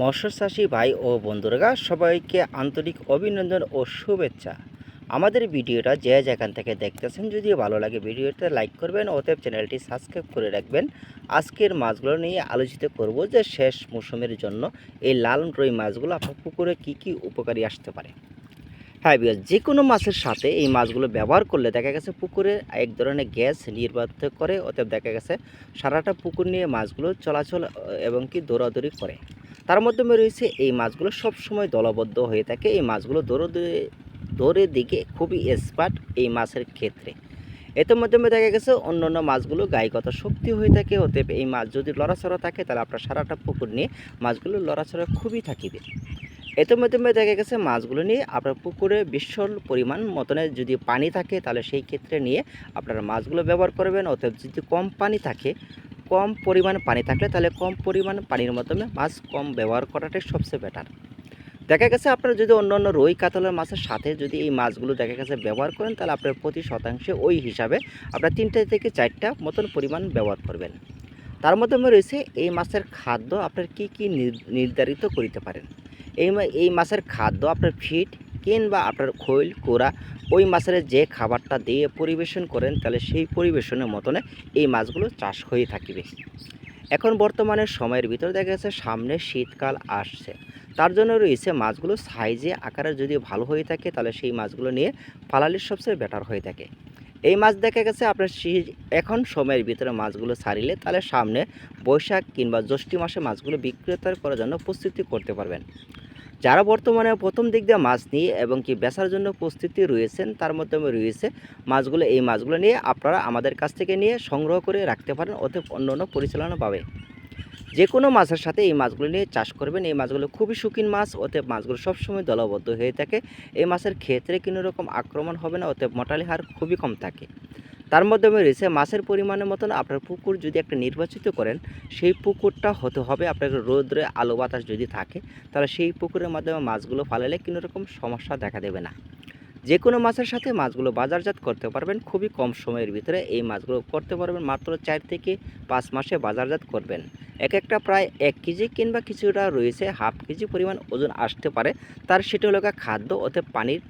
মৎস্য চাষি ভাই ও বন্ধুরা, সবাইকে আন্তরিক অভিনন্দন ও শুভেচ্ছা। আমাদের ভিডিওটা যে যেখান থেকে দেখতেছেন, যদি ভালো লাগে ভিডিওটা লাইক করবেন, অতএব চ্যানেলটি সাবস্ক্রাইব করে রাখবেন। আজকের মাছগুলো নিয়ে আলোচিত করব যে শেষ মৌসুমের জন্য এই লাল রুই মাছগুলো আপনার পুকুরে কী কী উপকারী আসতে পারে। হ্যাঁ বিয়ার যে কোনো মাছের সাথে এই মাছগুলো ব্যবহার করলে দেখা গেছে পুকুরে এক ধরনের গ্যাস নির্বাত করে, অতএব দেখা গেছে সারাটা পুকুর নিয়ে মাছগুলো চলাচল এবং কি দৌড়াদৌড়ি করে। তার মাধ্যমে রয়েছে এই মাছগুলো সব সময় দলবদ্ধ হয়ে থাকে। এই মাছগুলো দৌড়ে দৌড়ের দিকে খুবই এক্সপার্ট এই মাছের ক্ষেত্রে। এতে মাধ্যমে দেখা গেছে অন্য অন্য মাছগুলো গায়িকতা শক্তি হয়ে থাকে। অতএব এই মাছ যদি লড়াচড়া থাকে, তাহলে আপনার সারাটা পুকুর নিয়ে মাছগুলো লড়াচড়া খুবই থাকিবে। এতে মাধ্যমে দেখা গেছে মাছগুলো নিয়ে আপনার পুকুরে বিশাল পরিমাণ মতনের যদি পানি থাকে, তাহলে সেই ক্ষেত্রে নিয়ে আপনারা মাছগুলো ব্যবহার করবেন। অতএব যদি কম পানি থাকে কম পরিমাণ পানি থাকলে তাহলে কম পরিমাণ পানির মাধ্যমে মাছ কম ব্যবহার করাটাই সবচেয়ে বেটার দেখা গেছে আপনারা যদি অন্য অন্য রুই, কাতলের মাছের সাথে যদি এই মাছগুলো দেখা গেছে ব্যবহার করেন, তাহলে আপনার প্রতি শতাংশে ওই হিসাবে আপনার তিনটে থেকে চারটা মতন পরিমাণ ব্যবহার করবেন। তার মাধ্যমে রয়েছে এই মাছের খাদ্য আপনার কি কি নির- নির্ধারিত করিতে পারেন। এই এই মাছের খাদ্য আপনার ফিট কিংবা আপনার খৈল, কোরা ওই মাছের যে খাবারটা দিয়ে পরিবেশন করেন, তাহলে সেই পরিবেশনের মতনে এই মাছগুলো চাষ হয়ে থাকিবে। এখন বর্তমানে সময়ের ভিতরে দেখা যাচ্ছে সামনে শীতকাল আসছে। তার জন্য রয়েছে মাছগুলো সাইজে, আকারে যদি ভালো হয়ে থাকে, তাহলে সেই মাছগুলো নিয়ে পালালির সবচেয়ে বেটার হয়ে থাকে। এই মাছ দেখা গেছে আপনার এখন সময়ের ভিতরে মাছগুলো ছাড়িলে তাহলে সামনে বৈশাখ কিংবা জ্যৈষ্ঠী মাসে মাছগুলো বিক্রেতার করার জন্য প্রস্তুতি করতে পারবেন। যারা বর্তমানে প্রথম দিক দিয়ে মাছ নিয়ে এবং কি বেচার জন্য প্রস্তুতি রয়েছেন, তার মাধ্যমে রয়েছে মাছগুলো। এই মাছগুলো নিয়ে আপনারা আমাদের কাছ থেকে নিয়ে সংগ্রহ করে রাখতে পারেন ওতে অন্য অন্য পরিচালনা পাবে। যে কোনো মাছের সাথে এই মাছগুলো নিয়ে চাষ করবেন। এই মাছগুলো খুবই শৌখিন মাছ, অতএব মাছগুলো সবসময় দলবদ্ধ হয়ে থাকে। এই মাছের ক্ষেত্রে কোনো রকম আক্রমণ হবে না, অতএব মোটালি হার খুবই কম থাকে। তার মাধ্যমে রয়েছে মাছের পরিমাণের মতন আপনার পুকুর যদি একটা নির্বাচিত করেন, সেই পুকুরটা হতে হবে আপনার রোদ্রে আলো বাতাস যদি থাকে, তাহলে সেই পুকুরের মাধ্যমে মাছগুলো ফালালে কোনো রকম সমস্যা দেখা দেবে না। যে কোনো মাছের সাথে মাছগুলো বাজারজাত করতে পারবেন, খুবই কম সময়ের ভিতরে এই মাছগুলো করতে পারবেন, মাত্র চার থেকে পাঁচ মাসে বাজারজাত করবেন। এক একটা প্রায় এক কেজি কিংবা কিছুটা রয়েছে, হাফ কেজি পরিমাণ ওজন আসতে পারে, তার সেটা হলো খাদ্য ওতে পানির